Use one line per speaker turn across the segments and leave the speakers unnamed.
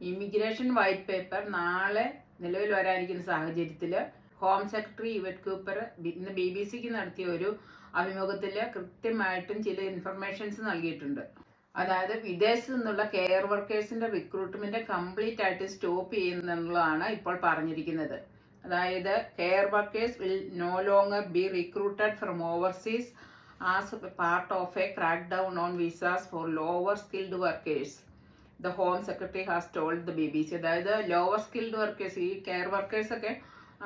Immigration white paper നാളെ നിലവിൽ വരാനിരിക്കുന്ന സാഹചര്യത്തിൽ ഹോം സെക്രട്ടറി ഇവറ്റ് കൂപ്പർ ഇന്ന് ബി ബി സിക്ക് നടത്തിയ ഒരു അഭിമുഖത്തിൽ കൃത്യമായിട്ടും ചില ഇൻഫർമേഷൻസ് നൽകിയിട്ടുണ്ട്. അതായത് വിദേശത്ത് നിന്നുള്ള കെയർ വർക്കേഴ്സിന്റെ റിക്രൂട്ട്മെന്റ് കംപ്ലീറ്റ് ആയിട്ട് സ്റ്റോപ്പ് ചെയ്യുന്നുള്ളതാണ് ഇപ്പോൾ പറഞ്ഞിരിക്കുന്നത്. അതായത് care workers will no longer be recruited from overseas as part of a crack down on visas for lower skilled workers the home secretary has told the B B C അതായത് lower skilled workers ഈ care workers ഒക്കെ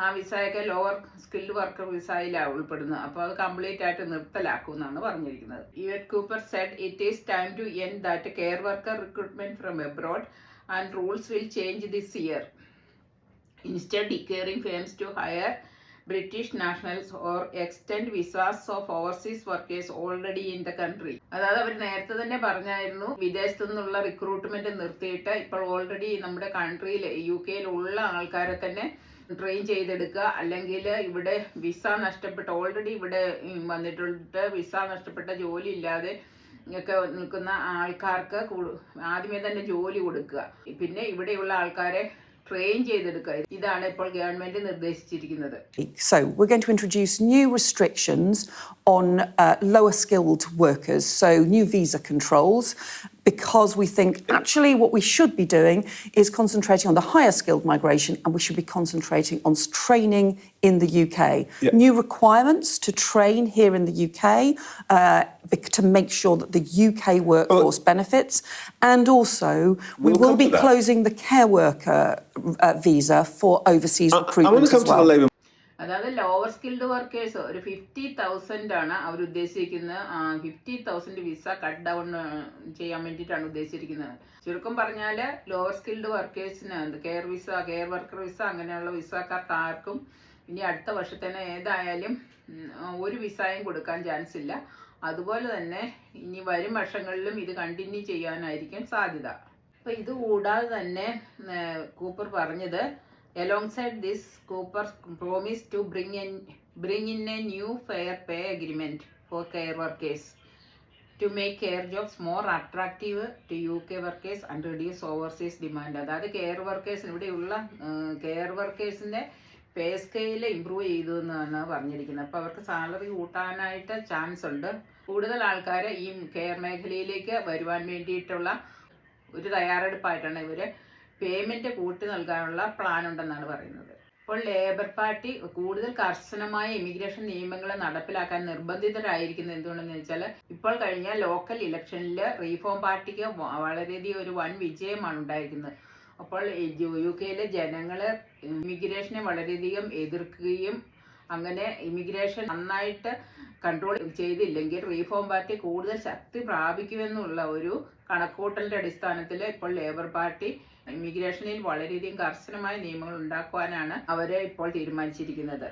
ആ വിസയൊക്കെ lower skilled worker വിസയിലാണ് ഉൾപ്പെടുന്നത്. അപ്പോൾ അത് complete ആയിട്ട് നിർത്തലാക്കും എന്നാണ് പറഞ്ഞിരിക്കുന്നത്. Yvette Cooper said it is time to end that care worker recruitment from abroad and rules will change this year instead declaring firms to hire British nationals or extend visas of overseas workers already in the country അതായത് അവർ നേരത്തെ തന്നെ പറഞ്ഞായിരുന്നു വിദേശത്തു നിന്നുള്ള recruitment നിർത്തിയിട്ട് ഇപ്പോൾ already നമ്മുടെ കൺട്രിയിൽ യു കെയിലുള്ള ആൾക്കാരെ തന്നെ ട്രെയിൻ ചെയ്തെടുക്കുക. അല്ലെങ്കിൽ ഇവിടെ വിസ നഷ്ടപ്പെട്ട ഓൾറെഡി ഇവിടെ വന്നിട്ടുണ്ട് വിസ നഷ്ടപ്പെട്ട ജോലി ഇല്ലാതെ ഒക്കെ നിൽക്കുന്ന ആൾക്കാർക്ക് ആദ്യമേ തന്നെ ജോലി കൊടുക്കുക. പിന്നെ ഇവിടെയുള്ള ആൾക്കാരെ ട്രെയിൻ ചെയ്തെടുക്കുക ഇതാണ് ഇപ്പോൾ government നിർദ്ദേശിച്ചിരിക്കുന്നത്
So, we're going to introduce new restrictions on uh, lower skilled workers, so new visa controls, because we think actually what we should be doing is concentrating on the higher skilled migration and we should be concentrating on training in the UK.
Yeah.
New requirements to train here in the UK uh, to make sure that the UK workforce benefits, and also we
We'll
will be closing the care worker uh, visa for overseas
I, I want
recruitment
to come
as
to the. Labour
അതായത് lower skilled workers ഒരു fifty thousand ആണ് അവർ ഉദ്ദേശിക്കുന്നത്. Fifty thousand visa cut down ചെയ്യാൻ വേണ്ടിയിട്ടാണ് ഉദ്ദേശിച്ചിരിക്കുന്നത്. ചുരുക്കം പറഞ്ഞാൽ lower skilled വർക്കേഴ്സിന് care visa care worker visa അങ്ങനെയുള്ള വിസക്കാർക്ക് ആർക്കും ഇനി അടുത്ത വർഷത്തേന് ഏതായാലും ഒരു വിസയും കൊടുക്കാൻ ചാൻസ് ഇല്ല. അതുപോലെ തന്നെ ഇനി വരും വർഷങ്ങളിലും ഇത് കണ്ടിന്യൂ ചെയ്യാനായിരിക്കും സാധ്യത. അപ്പോൾ ഇത് കൂടാതെ തന്നെ കൂപ്പർ പറഞ്ഞത് Alongside this, Cooper promised to bring in bring in a new fair pay agreement for care workers to make care jobs more attractive to UK workers and reduce overseas demand. അതായത് care വർക്കേഴ്സിന് ഇവിടെയുള്ള care വർക്കേഴ്സിന്റെ pay scale improve ചെയ്തു എന്നാണ് പറഞ്ഞിരിക്കുന്നത് അപ്പോൾ അവർക്ക് salary കൂട്ടാനായിട്ട് ചാൻസ് ഉണ്ട് കൂടുതൽ ആൾക്കാർ ഈ കെയർ മേഖലയിലേക്ക് വരുവാൻ വേണ്ടിയിട്ടുള്ള ഒരു തയ്യാറെടുപ്പായിട്ടാണ് ഇവർ പേയ്മെന്റ് കൂട്ടി നൽകാനുള്ള പ്ലാൻ ഉണ്ടെന്നാണ് പറയുന്നത്. ഇപ്പോൾ ലേബർ പാർട്ടി കൂടുതൽ കർശനമായ ഇമിഗ്രേഷൻ നിയമങ്ങൾ നടപ്പിലാക്കാൻ നിർബന്ധിതരായിരിക്കുന്നത് എന്തുകൊണ്ടെന്ന് വെച്ചാൽ ഇപ്പോൾ കഴിഞ്ഞ ലോക്കൽ ഇലക്ഷനിൽ റീഫോം പാർട്ടിക്ക് വളരെയധികം ഒരു വൻ വിജയമാണ് ഉണ്ടായിരിക്കുന്നത്. അപ്പോൾ യു കെയിലെ ജനങ്ങൾ ഇമിഗ്രേഷനെ വളരെയധികം എതിർക്കുകയും അങ്ങനെ ഇമിഗ്രേഷൻ നന്നായിട്ട് കൺട്രോൾ ചെയ്തില്ലെങ്കിൽ റീഫോം പാർട്ടി കൂടുതൽ ശക്തി പ്രാപിക്കുമെന്നുള്ള ഒരു കണക്കൂട്ടലിന്റെ അടിസ്ഥാനത്തിൽ ഇപ്പോൾ ലേബർ പാർട്ടി ഇമിഗ്രേഷനിൽ വളരെയധികം കർശനമായ നിയമങ്ങൾ ഉണ്ടാക്കുവാനാണ് അവരെ ഇപ്പോൾ തീരുമാനിച്ചിരിക്കുന്നത്.